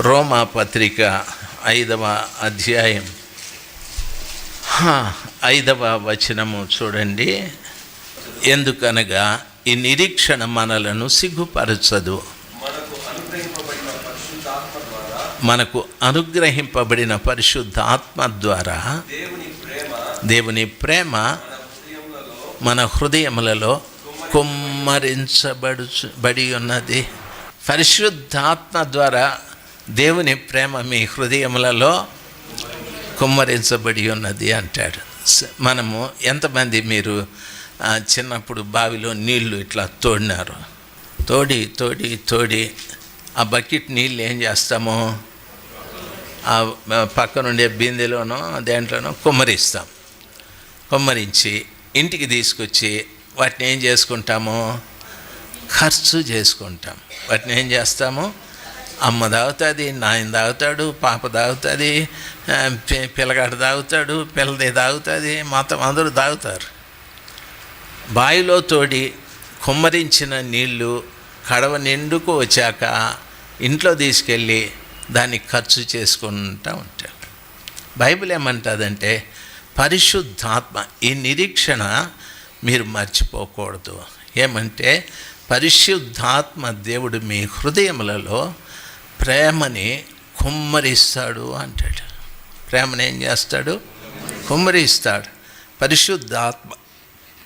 రోమా పత్రిక ఐదవ అధ్యాయం. ఐదవ వచనము చూడండి. ఎందుకనగా ఈ నిరీక్షణ మనలను సిగ్గుపరచదు. మనకు అనుగ్రహింపబడిన పరిశుద్ధాత్మ ద్వారా పరిశుద్ధ ఆత్మ ద్వారా దేవుని ప్రేమ మన హృదయములలో కుమ్మరించబడుచు బడి ఉన్నది. పరిశుద్ధాత్మ ద్వారా దేవుని ప్రేమ మీ హృదయములలో కుమ్మరించబడి ఉన్నది అంటాడు. మనము ఎంతమంది మీరు చిన్నప్పుడు బావిలో నీళ్ళు ఇట్లా తోడినారు. తోడి తోడి తోడి ఆ బకెట్ నీళ్ళు ఏం చేస్తాము? ఆ పక్కనుండే బిందెలోనో దేంట్లోనో కుమ్మరిస్తాం. కుమ్మరించి ఇంటికి తీసుకొచ్చి వాటిని ఏం చేసుకుంటాము? ఖర్చు చేసుకుంటాం. వాటిని ఏం చేస్తాము? అమ్మ తాగుతుంది నాయన తాగుతాడు పాప తాగుతుంది పిల్లగాడు తాగుతాడు పిల్లది తాగుతుంది మొత్తం అందరూ తాగుతారు. బావిలో తోడి కుమ్మరించిన నీళ్ళు కడవ నిండుకు వచ్చాక ఇంట్లో తీసుకెళ్ళి దాన్ని ఖర్చు చేసుకుంటూ ఉంటాడు బైబిల్ ఏమంటుందంటే పరిశుద్ధాత్మ ఈ నిరీక్షణ మీరు మర్చిపోకూడదు. ఏమంటే పరిశుద్ధాత్మ దేవుడు మీ హృదయములలో ప్రేమని కుమ్మరిస్తాడు అంటాడు. ప్రేమను ఏం చేస్తాడు? కుమ్మరిస్తాడు. పరిశుద్ధాత్మ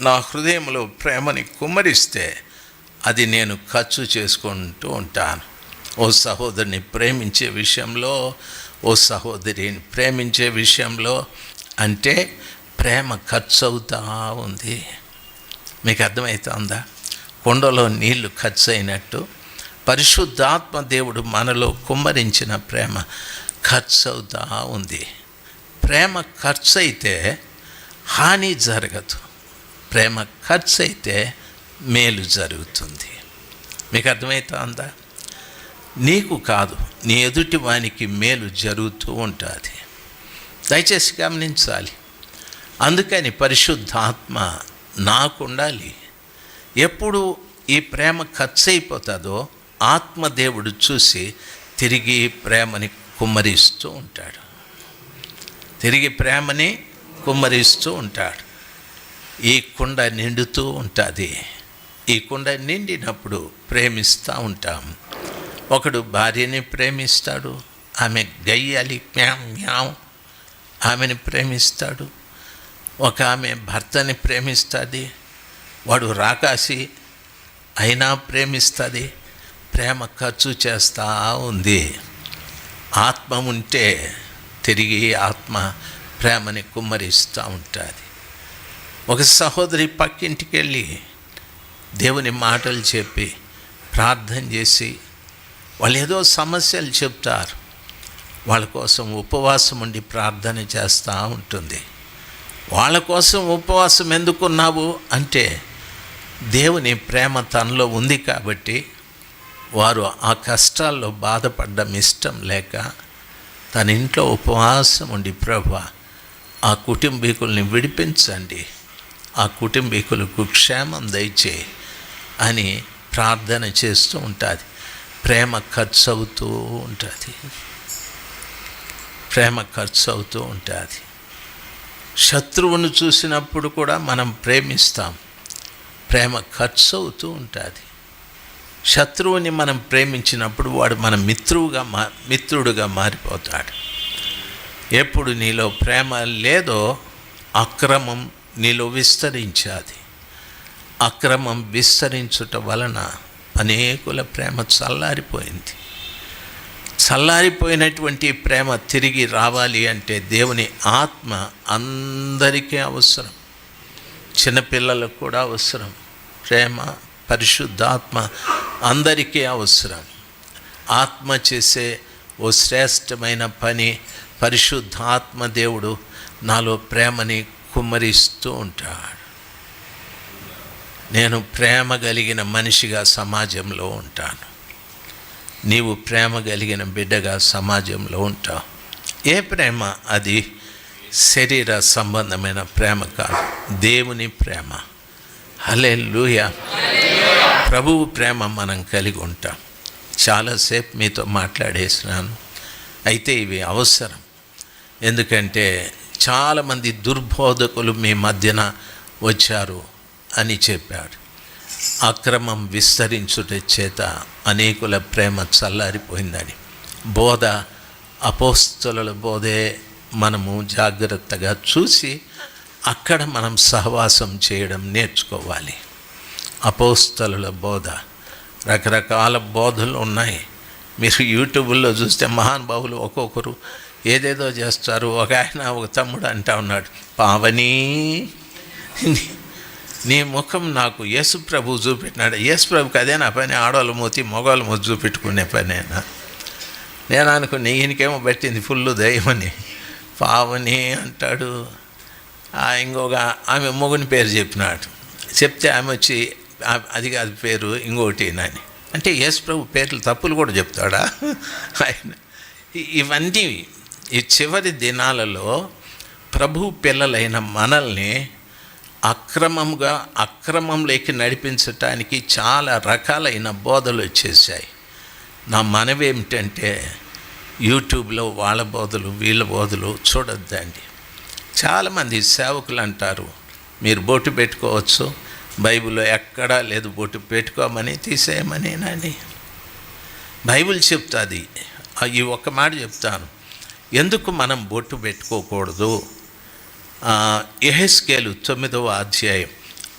నా హృదయంలో ప్రేమని కుమ్మరిస్తే అది నేను ఖర్చు చేసుకుంటూ ఉంటాను. ఓ సహోదరిని ప్రేమించే విషయంలో ఓ సహోదరిని ప్రేమించే విషయంలో అంటే ప్రేమ ఖర్చు అవుతా ఉంది. మీకు అర్థమవుతుందా కొండలో నీళ్ళు ఖర్చు అయినట్టు పరిశుద్ధాత్మ దేవుడు మనలో కుమ్మరించిన ప్రేమ ఖర్చు అవుతా ఉంది. ప్రేమ ఖర్చు అయితే హాని జరగదు. ప్రేమ ఖర్చు అయితే మేలు జరుగుతుంది. మీకు అర్థమవుతుందా నీకు కాదు నీ ఎదుటి వానికి మేలు జరుగుతూ ఉంటుంది. దయచేసి గమనించాలి. అందుకని పరిశుద్ధాత్మ నాకు ఉండాలి ఎప్పుడు ఈ ప్రేమ ఖర్చు అయిపోతుందో ఆత్మదేవుడు చూసి తిరిగి ప్రేమని కుమ్మరిస్తూ ఉంటాడు. తిరిగి ప్రేమని కుమ్మరిస్తూ ఉంటాడు. ఈ కుండ నిండుతూ ఉంటుంది. ఈ కుండ నిండినప్పుడు ప్రేమిస్తూ ఉంటాం. ఒకడు భార్యని ప్రేమిస్తాడు. ఆమె గయ్యాలి మ్యాం మ్యాం ఆమెని ప్రేమిస్తాడు. ఒక ఆమె భర్తని ప్రేమిస్తుంది. వాడు రాకాసి అయినా ప్రేమిస్తుంది. ప్రేమ ఖర్చు చేస్తూ ఉంది. ఆత్మ ఉంటే తిరిగి ఆత్మ ప్రేమని కుమ్మరిస్తూ ఉంటుంది. ఒక సహోదరి పక్కింటికి వెళ్ళి దేవుని మాటలు చెప్పి ప్రార్థన చేసి వాళ్ళు ఏదో సమస్యలు చెప్తారు. వాళ్ళ కోసం ఉపవాసం ఉండి ప్రార్థన చేస్తూ ఉంటుంది. వాళ్ళ కోసం ఉపవాసం ఎందుకున్నావు? అంటే దేవుని ప్రేమ తనలో ఉంది కాబట్టి వారు ఆ కష్టాల్లో బాధపడడం ఇష్టం లేక తన ఇంట్లో ఉపవాసం ఉండి ప్రభ ఆ కుటుంబీకుల్ని విడిపించండి. ఆ కుటుంబీకులకు క్షేమం దయచే అని ప్రార్థన చేస్తూ ఉంటుంది. ప్రేమ ఖర్చు అవుతూ ఉంటుంది. ప్రేమ ఖర్చు అవుతూ ఉంటుంది. శత్రువును చూసినప్పుడు కూడా మనం ప్రేమిస్తాం. ప్రేమ ఖర్చు అవుతూ ఉంటుంది. శత్రువుని మనం ప్రేమించినప్పుడు వాడు మన మిత్రువుగా మా మిత్రుడుగా మారిపోతాడు. ఎప్పుడు నీలో ప్రేమ లేదో అక్రమం నీలో విస్తరించాది. అక్రమం విస్తరించుట వలన అనేకుల ప్రేమ చల్లారిపోయింది. చల్లారిపోయినటువంటి ప్రేమ తిరిగి రావాలి అంటే దేవుని ఆత్మ అందరికీ అవసరం. చిన్నపిల్లలకు కూడా అవసరం. ప్రేమ పరిశుద్ధాత్మ అందరికీ అవసరం. ఆత్మ చేసే ఓ శ్రేష్టమైన పని పరిశుద్ధాత్మ దేవుడు నాలో ప్రేమని కుమ్మరిస్తూ ఉంటాడు. నేను ప్రేమ కలిగిన మనిషిగా సమాజంలో ఉంటాను. నీవు ప్రేమ కలిగిన బిడ్డగా సమాజంలో ఉంటావు. ఏ ప్రేమ? అది శరీర సంబంధమైన ప్రేమ కాదు. దేవుని ప్రేమ. హలే లూయ ప్రభువు ప్రేమ మనం కలిగి ఉంటాం. చాలాసేపు మీతో మాట్లాడేసినాను. అయితే ఇవి అవసరం. ఎందుకంటే చాలామంది దుర్బోధకులు మీ మధ్యన వచ్చారు అని చెప్పాడు. అక్రమం విస్తరించుట చేత అనేకుల ప్రేమ చల్లారిపోయిందని. బోధ అపోస్తుల బోధే మనము జాగ్రత్తగా చూసి అక్కడ మనం సహవాసం చేయడం నేర్చుకోవాలి. అపోస్తలుల బోధ. రకరకాల బోధలు ఉన్నాయి. మీరు యూట్యూబ్లో చూస్తే మహానుభావులు ఒక్కొక్కరు ఏదేదో చేస్తారు. ఒక ఆయన ఒక తమ్ముడు అంటా ఉన్నాడు పావని నీ ముఖం నాకు యేసు ప్రభు చూపెట్టినాడు. యేసు ప్రభుకి అదే నా పని? ఆడవాళ్ళ మూతి మగవాళ్ళ మూతి చూపెట్టుకునే పనేనా? నేను అనుకుని ఈయనకేమో పెట్టింది ఫుల్ దయమని పావని అంటాడు. ఇంకొక ఆమె మొగుని పేరు చెప్పినాడు. చెప్తే ఆమె వచ్చి అది కాదు పేరు ఇంకోటి నాని. అంటే యేసు ప్రభు పేర్లు తప్పులు కూడా చెప్తాడా? ఆయన ఇవన్నీ ఈ చివరి దినాలలో ప్రభు పిల్లలైన మనల్ని అక్రమంగా అక్రమంలోకి నడిపించటానికి చాలా రకాలైన బోధలు వచ్చేసాయి నా మనవి ఏమిటంటే యూట్యూబ్లో వాళ్ళ బోధలు వీళ్ళ బోధలు చూడొద్దండి. చాలామంది సేవకులు అంటారు మీరు బోటు పెట్టుకోవచ్చు బైబిల్లో ఎక్కడా లేదు బోటు పెట్టుకోమని తీసేయమని నాని బైబిల్ చెప్తుంది. ఈ ఒక్క మాట చెప్తాను. ఎందుకు మనం బొట్టు పెట్టుకోకూడదు? ఎహెస్కేలు తొమ్మిదవ అధ్యాయం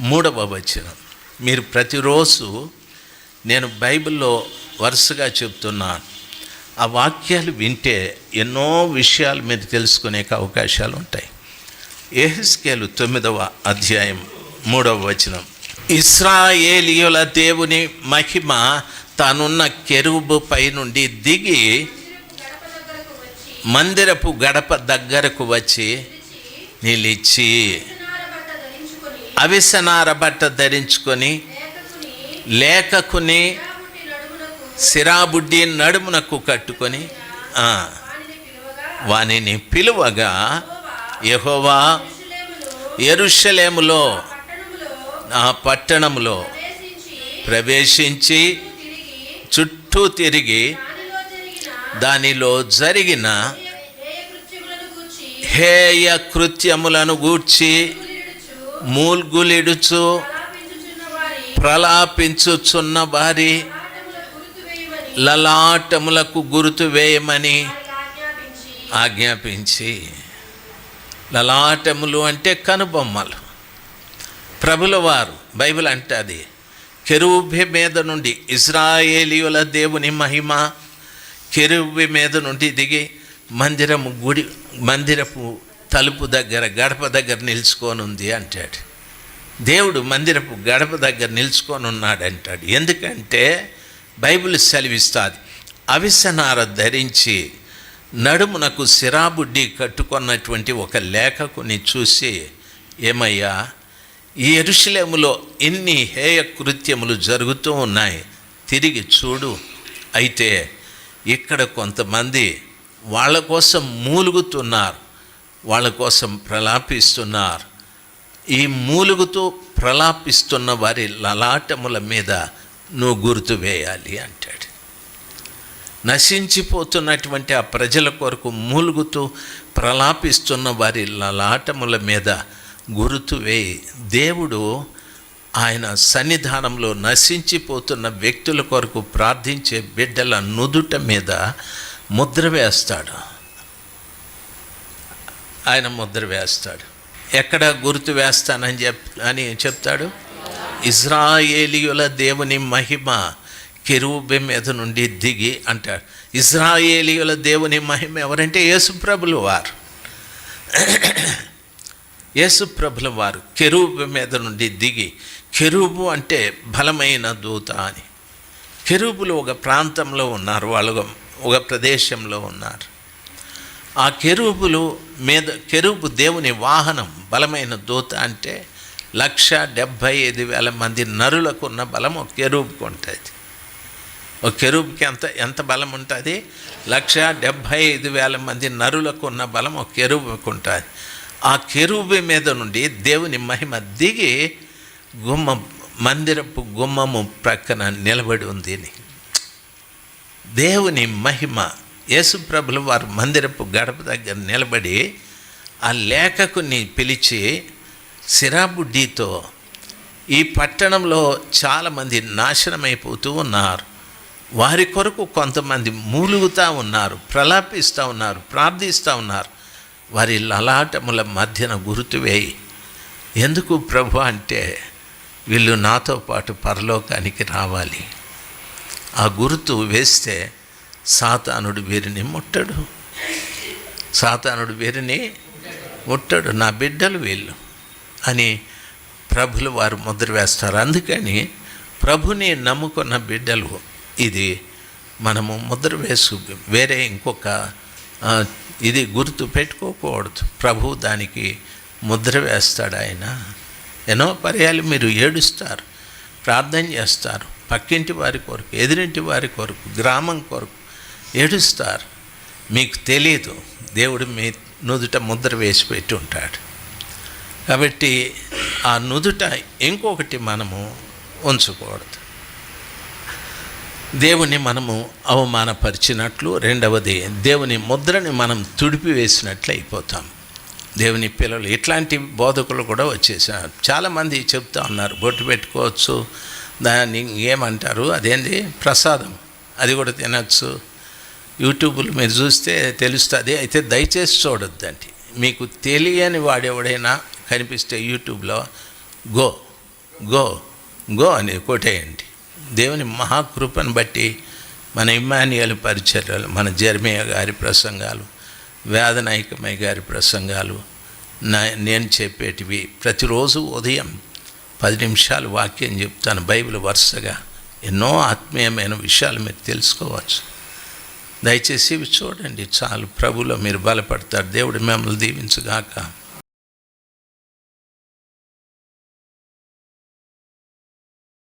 మూడవ వచనం. మీరు ప్రతిరోజు నేను బైబిల్లో వరుసగా చెప్తున్నాను ఆ వాక్యాలు వింటే ఎన్నో విషయాలు మీరు తెలుసుకునే అవకాశాలు ఉంటాయి ఎహెస్కేలు తొమ్మిదవ అధ్యాయం మూడవ వచనం. ఇస్రాయేలియుల దేవుని మహిమ తానున్న కెరుబు పై నుండి దిగి మందిరపు గడప దగ్గరకు వచ్చి నిలిచి అవిసనార బట్ట ధరించుకొని లేఖకుని సిరాబుడ్డి నడుమునకు కట్టుకొని వానిని పిలువగా యహోవా ఎరుషలేములో ఆ పట్టణములో ప్రవేశించి చుట్టూ తిరిగి దానిలో జరిగిన హేయ కృత్యములను గూర్చి మూల్గులిడుచు ప్రలాపించుచున్న వారి లలాటములకు గుర్తు వేయమని ఆజ్ఞాపించి. లలాటములు అంటే కనుబొమ్మలు. ప్రభుల వారు బైబిల్ అంటే అది. కెరూభి మీద నుండి ఇజ్రాయేలీయుల దేవుని మహిమ కెరూభి మీద నుండి దిగి మందిరము గుడి మందిరపు తలుపు దగ్గర గడప దగ్గర నిలుచుకోనుంది అంటాడు. దేవుడు మందిరపు గడప దగ్గర నిలుచుకొని ఉన్నాడు అంటాడు ఎందుకంటే బైబిల్ సెలవిస్తుంది అవిసనార ధరించి నడుమునకు సిరాబుడ్డి కట్టుకున్నటువంటి ఒక లేఖకుని చూసి ఏమయ్యా ఈ ఎరుశలేములో ఎన్ని హేయ కృత్యములు జరుగుతూ ఉన్నాయి. తిరిగి చూడు. అయితే ఇక్కడ కొంతమంది వాళ్ళ కోసం మూలుగుతున్నారు. వాళ్ళ కోసం ప్రలాపిస్తున్నారు. ఈ మూలుగుతూ ప్రలాపిస్తున్న వారి లలాటముల మీద నువ్వు గుర్తు వేయాలి అంటాడు. నశించిపోతున్నటువంటి ఆ ప్రజల కొరకు మూలుగుతూ ప్రలాపిస్తున్న వారి లలాటముల మీద గుర్తు వేయి. దేవుడు ఆయన సన్నిధానంలో నశించిపోతున్న వ్యక్తుల కొరకు ప్రార్థించే బిడ్డల నుదుట మీద ముద్ర వేస్తాడు. ఆయన ముద్ర వేస్తాడు. ఎక్కడ గుర్తు వేస్తానని చెప్ అని చెప్తాడు? ఇజ్రాయేలీయుల దేవుని మహిమ కెరూబెం మీద నుండి దిగి అంటాడు. ఇజ్రాయేలీయుల దేవుని మహిమ ఎవరంటే యేసుప్రభులు వారు. యేసుప్రభుల వారు కెరూబు మీద నుండి దిగి కెరూబు అంటే బలమైన దూత అని. కెరూబులు ఒక ప్రాంతంలో ఉన్నారు వాళ్ళు ఒక- ఒక ప్రదేశంలో ఉన్నారు. ఆ కెరూబులు మీద కెరూబు దేవుని వాహనం బలమైన దూత అంటే లక్ష డెబ్భై ఐదు వేల మంది నరులకు ఉన్న బలం ఒక కెరూబుకు ఉంటుంది. ఒక కెరూబుకి ఎంత ఎంత బలం ఉంటుంది? లక్ష డెబ్భై ఐదు వేల మంది నరులకు ఉన్న బలం ఒక కెరూబుకు ఉంటుంది. ఆ కెరూబు మీద నుండి దేవుని మహిమ దిగి గుమ్మం మందిరపు గుమ్మము ప్రక్కన నిలబడి ఉంది దేవుని మహిమ యేసుప్రభులు వారు మందిరపు గడప దగ్గర నిలబడి ఆ లేఖకుని పిలిచి సిరాబుడ్డితో ఈ పట్టణంలో చాలామంది నాశనమైపోతూ ఉన్నారు. వారి కొరకు కొంతమంది మూలుగుతూ ఉన్నారు ప్రలాపిస్తూ ఉన్నారు ప్రార్థిస్తూ ఉన్నారు. వారి లలాటముల మధ్యన గుర్తువేయి ఎందుకు ప్రభు అంటే వీళ్ళు నాతో పాటు పరలోకానికి రావాలి. ఆ గుర్తు వేస్తే సాతానుడు వీరిని ముట్టడు. సాతానుడు వీరిని ముట్టడు. నా బిడ్డలు వీళ్ళు అని ప్రభులు వారు ముద్ర వేస్తారు. అందుకని ప్రభుని నమ్ముకున్న బిడ్డలు ఇది మనము ముద్ర వేసు వేరే ఇంకొక ఇది గుర్తు పెట్టుకోకూడదు. ప్రభు దానికి ముద్ర వేస్తాడు ఆయన. ఎన్నో పర్యాలు మీరు ఏడుస్తారు ప్రార్థన చేస్తారు పక్కింటి వారి కొరకు ఎదురింటి వారి కొరకు గ్రామం కొరకు ఏడుస్తారు. మీకు తెలియదు దేవుడు మీ నుదుట ముద్ర వేసి పెట్టి ఉంటాడు కాబట్టి ఆ నుదుట ఇంకొకటి మనము ఉంచకూడదు. దేవుని మనము అవమానపరిచినట్లు రెండవది దేవుని ముద్రని మనం తుడిపివేసినట్లు అయిపోతాం. దేవుని పిల్లలు ఇట్లాంటి బోధకులు కూడా వచ్చేసారు. చాలామంది చెప్తా ఉన్నారు బొట్టు పెట్టుకోవచ్చు దాన్ని ఏమంటారు అదేంటి ప్రసాదం అది కూడా తినచ్చు. యూట్యూబ్లు మీరు చూస్తే తెలుస్తుంది అయితే దయచేసి చూడొద్దండి. మీకు తెలియని వాడెవడైనా కనిపిస్తే యూట్యూబ్లో గో గో గో అని కొట్టేయండి. దేవుని మహాకృపను బట్టి మన ఇమ్మాన్యుయల్ పరిచర్యలు మన జర్మియా గారి ప్రసంగాలు వేదనాయకమయ్య గారి ప్రసంగాలు నా నేను చెప్పేటివి. ప్రతిరోజు ఉదయం పది నిమిషాలు వాక్యం చెప్తాను బైబిల్ వరుసగా ఎన్నో ఆత్మీయమైన విషయాలు మీరు తెలుసుకోవచ్చు. దయచేసి ఇవి చూడండి చాలు ప్రభులో మీరు బలపడతారు దేవుడు మిమ్మల్ని దీవించుగాక.